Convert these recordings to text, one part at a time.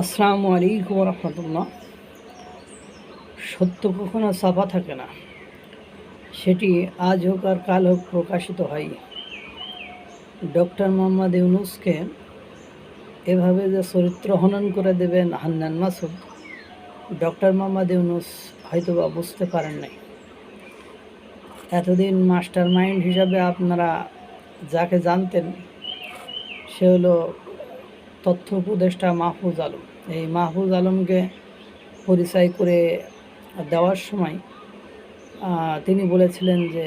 আসসালামু আলাইকুম রহমতুল্লাহ। সত্য কখনো সাফা থাকে না। সেটি আজ হোক আর কাল হোক প্রকাশিত হয়। ডক্টর মোহাম্মদ ইউনুসকে এভাবে যে চরিত্র হনন করে দেবেন হান্নান মাসুদ, ডক্টর মোহাম্মদ ইউনুস হয়তো বা বুঝতে পারেন নাই। এতদিন মাস্টার মাইন্ড হিসাবে আপনারা যাকে জানতেন, সে হলো তথ্য উপদেষ্টা মাহফুজ আলম। এই মাহফুজ আলমকে পরিচয় করে দেওয়ার সময় তিনি বলেছিলেন যে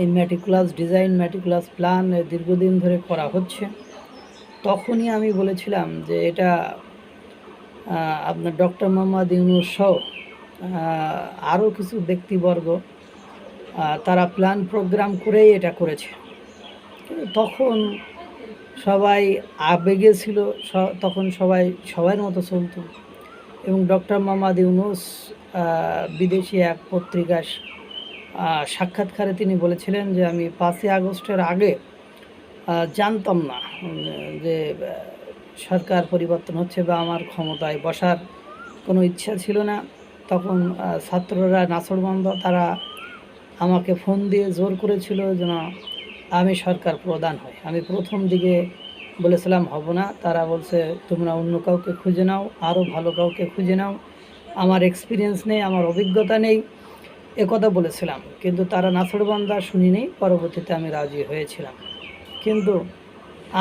এই ম্যাটিকুলাস ডিজাইন ম্যাটিকুলাস প্ল্যান দীর্ঘদিন ধরে করা হচ্ছে। তখনই আমি বলেছিলাম যে এটা আপনার ডক্টর মোহাম্মদ ইউনুস সহ আরও কিছু ব্যক্তিবর্গ তারা প্ল্যান প্রোগ্রাম করেই এটা করেছে। তখন সবাই আবেগে ছিল তখন সবাই, সবার মতো চলতো। এবং ডক্টর মোহাম্মদ ইউনুস বিদেশি এক পত্রিকার সাক্ষাৎকারে তিনি বলেছিলেন যে, আমি পাঁচই আগস্টের আগে জানতাম না যে, সরকার পরিবর্তন হচ্ছে বা আমার ক্ষমতায় বসার কোনো ইচ্ছা ছিল না। তখন ছাত্ররা নাসরবন্ধ তারা আমাকে ফোন দিয়ে জোর করেছিল, যেন আমি সরকার প্রধান হই। আমি প্রথম দিকে বলেছিলাম, হব না। তারা বলছে, তোমরা অন্য কাউকে খুঁজে নাও আরও ভালো কাউকে খুঁজে নাও। আমার এক্সপিরিয়েন্স নেই, আমার অভিজ্ঞতা নেই, এ কথা বলেছিলাম। কিন্তু তারা নাসরবান্দা শুনি নেই পরবর্তীতে আমি রাজি হয়েছিলাম। কিন্তু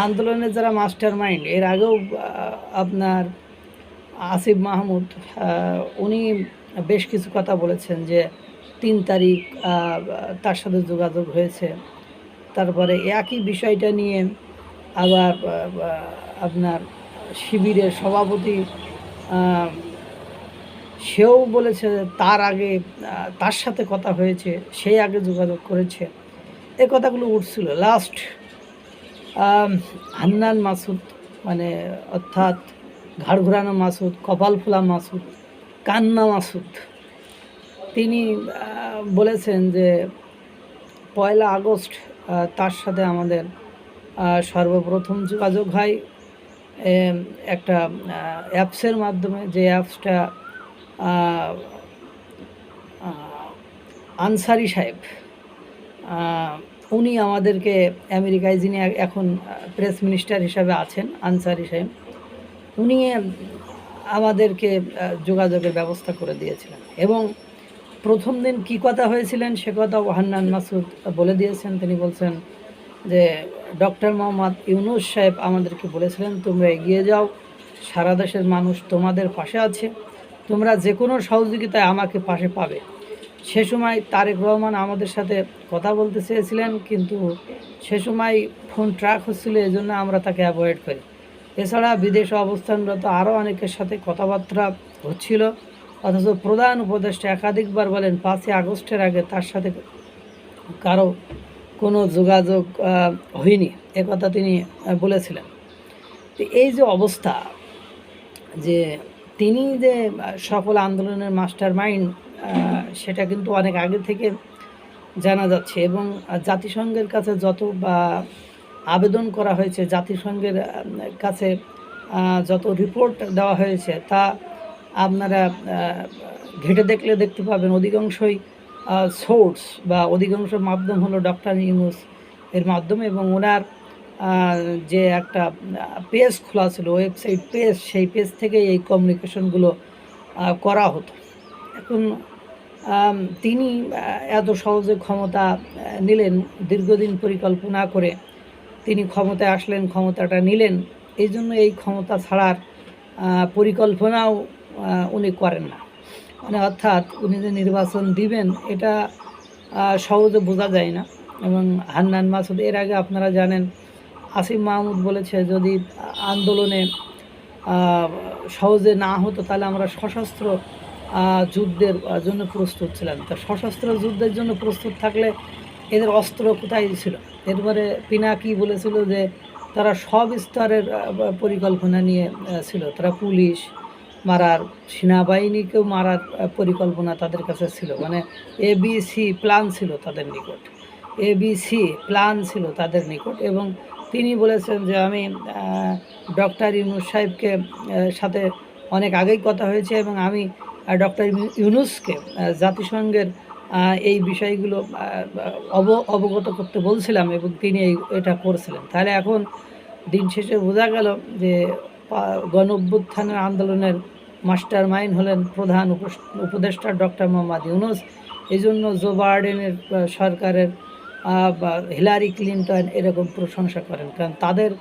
আন্দোলনের যারা মাস্টার মাইন্ড এর আগেও আপনার আসিফ মাহমুদ উনি বেশ কিছু কথা বলেছেন যে, তিন তারিখ তার সাথে যোগাযোগ হয়েছে। তারপরে একই বিষয়টা নিয়ে আবার আপনার শিবিরের সভাপতি সেও বলেছে তার আগে তার সাথে কথা হয়েছে, সে আগে যোগাযোগ করেছে। এ কথাগুলো উঠছিল। লাস্ট হান্নান মাসুদ মানে অর্থাৎ ঘাড় ঘোরানো মাসুদ কপাল ফোলা মাসুদ, কান্না মাসুদ, তিনি বলেছেন যে পয়লা আগস্ট তার সাথে আমাদের সর্বপ্রথম যোগাযোগ হয় একটা অ্যাপসের মাধ্যমে, যে অ্যাপসটা আনসারি সাহেব উনি আমাদেরকে আমেরিকায়, যিনি এখন প্রেস মিনিস্টার হিসাবে আছেন, আনসারি সাহেব, উনি আমাদেরকে যোগাযোগের ব্যবস্থা করে দিয়েছিলেন। এবং প্রথম দিন কি কথা হয়েছিলেন সে কথা হান্নান মাসুদ বলে দিয়েছেন। তিনি বলছেন যে, ডক্টর মোহাম্মদ ইউনুস সাহেব আমাদেরকে বলেছিলেন, তোমরা এগিয়ে যাও, সারা দেশের মানুষ তোমাদের পাশে আছে, তোমরা যে কোনো সহযোগিতায় আমাকে পাশে পাবে। সে সময় তারেক রহমান আমাদের সাথে কথা বলতে চেয়েছিলেন, কিন্তু সে সময় ফোন ট্র্যাক হচ্ছিল এই জন্য আমরা তাকে অ্যাভয়েড করি। এছাড়া বিদেশে অবস্থানরত আরও অনেকের সাথে কথাবার্তা হচ্ছিল। অথচ প্রধান উপদেষ্টা একাধিকবার বলেন, পাঁচই আগস্টের আগে তার সাথে কারও কোনো যোগাযোগ হয়নি। একথা তিনি বলেছিলেন। এই যে অবস্থা যে তিনি যে সকল আন্দোলনের মাস্টার মাইন্ড সেটা কিন্তু অনেক আগে থেকে জানা যাচ্ছে এবং জাতিসংঘের কাছে যত, বা আবেদন করা হয়েছে, জাতিসংঘের কাছে যত রিপোর্ট দেওয়া হয়েছে, তা আপনারা ঘেটে দেখলে দেখতে পাবেন অধিকাংশই সোর্স বা অধিকাংশ মাধ্যম হলো ডক্টর ইউনুস এর মাধ্যমে এবং ওনার যে একটা পেজ খোলা ছিল ওয়েবসাইট পেজ সেই পেজ থেকে এই কমিউনিকেশনগুলো করা হতো। এখন তিনি এত সহজে ক্ষমতা নিলেন, দীর্ঘদিন পরিকল্পনা করে তিনি ক্ষমতায় আসলেন, ক্ষমতাটা নিলেন, এই জন্য এই ক্ষমতা ছাড়ার পরিকল্পনাও উনি করেন না। মানে অর্থাৎ উনি যে নির্বাচন দিবেন, এটা সহজে বোঝা যায় না। এবং হান্নান মাসুদ, এর আগে আপনারা জানেন, আসিফ মাহমুদ বলেছে, যদি আন্দোলনে সহজে না হতো, তাহলে আমরা সশস্ত্র যুদ্ধের জন্য প্রস্তুত ছিলাম। তা সশস্ত্র যুদ্ধের জন্য প্রস্তুত থাকলে এদের অস্ত্র কোথায় ছিল? এরপরে পিনাকি বলেছিল যে, তারা সব স্তরের পরিকল্পনা নিয়ে ছিল। তারা পুলিশ মারার, সেনাবাহিনীকেও মারার পরিকল্পনা তাদের কাছে ছিল। মানে এবিসি প্ল্যান ছিল তাদের নিকট। এবিসি প্ল্যান ছিল তাদের নিকট এবং তিনি বলেছেন যে আমি ডক্টর ইউনুস সাহেবকে সাথে অনেক আগেই কথা হয়েছে এবং আমি ডক্টর ইউনুসকে জাতিসংঘের এই বিষয়গুলো অব, অবগত করতে বলছিলাম এবং তিনি এটা করছিলেন। তাহলে এখন দিন শেষে বোঝা গেল যে গণ অভ্যুত্থানের আন্দোলনের মাস্টার মাইন্ড হলেন প্রধান উপদেষ্টা ডক্টর মোহাম্মদ ইউনুস। এই জন্য জো বাইডেনের আহ, সরকারের হিলারি ক্লিন্টন এরকম প্রশংসা করেন। কারণ তাদের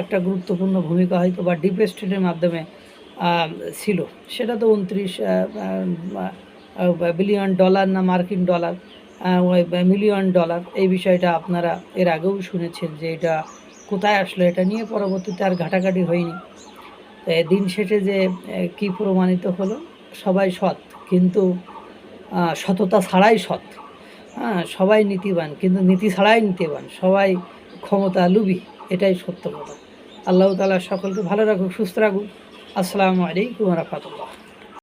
একটা গুরুত্বপূর্ণ ভূমিকা হয়তো বা ডিপ স্টেটের মাধ্যমে ছিল। সেটা তো উনত্রিশ বিলিয়ন ডলার না মার্কিন ডলার মিলিয়ন ডলার। এই বিষয়টা আপনারা এর আগেও শুনেছেন যে এটা কোথায় আসলো এটা নিয়ে পরবর্তীতে আর ঘাটাঘাটি হয়নি। দিন শেষে যে কি প্রমাণিত হলো, সবাই সৎ, কিন্তু সততা ছাড়াই সৎ। হ্যাঁ সবাই নীতিবান, কিন্তু নীতি ছাড়াই নীতিবান, সবাই ক্ষমতা লুবি এটাই সত্য কথা। আল্লাহ তালা সকলকে ভালো রাখুক, সুস্থ রাখুক। আসসালামু আলাইকুম রহমতুল্লাহ।